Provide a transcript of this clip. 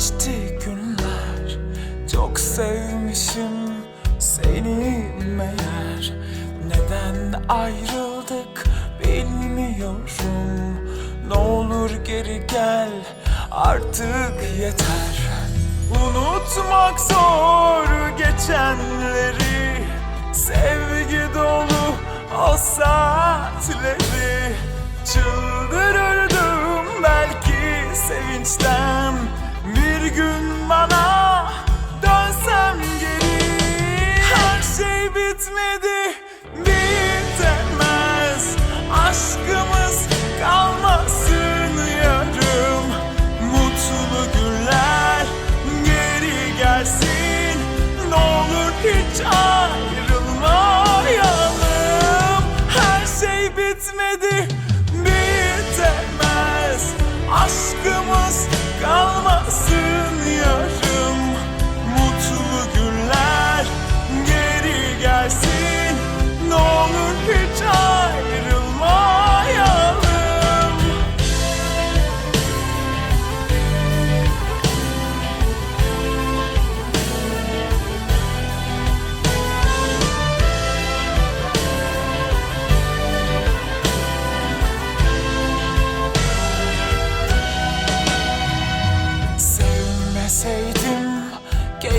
geçti günler. Çok sevmişim seni meğer. Neden ayrıldık bilmiyorum. Ne olur geri gel artık yeter. Unutmak zor geçenleri. Sevgi dolu o saatleri Çıldırırdım gün bana dönsem geri. Her şey bitmedi bitemez. Aşkımız kalmasın yarım. Mutlu günler geri gelsin. Ne olur hiç ayrılmayalım. Her şey bitmedi bitemez. Aşkımız kalmasın yarım Mutlu günler geri gelsin. Ne olur hiç ayrılmayalım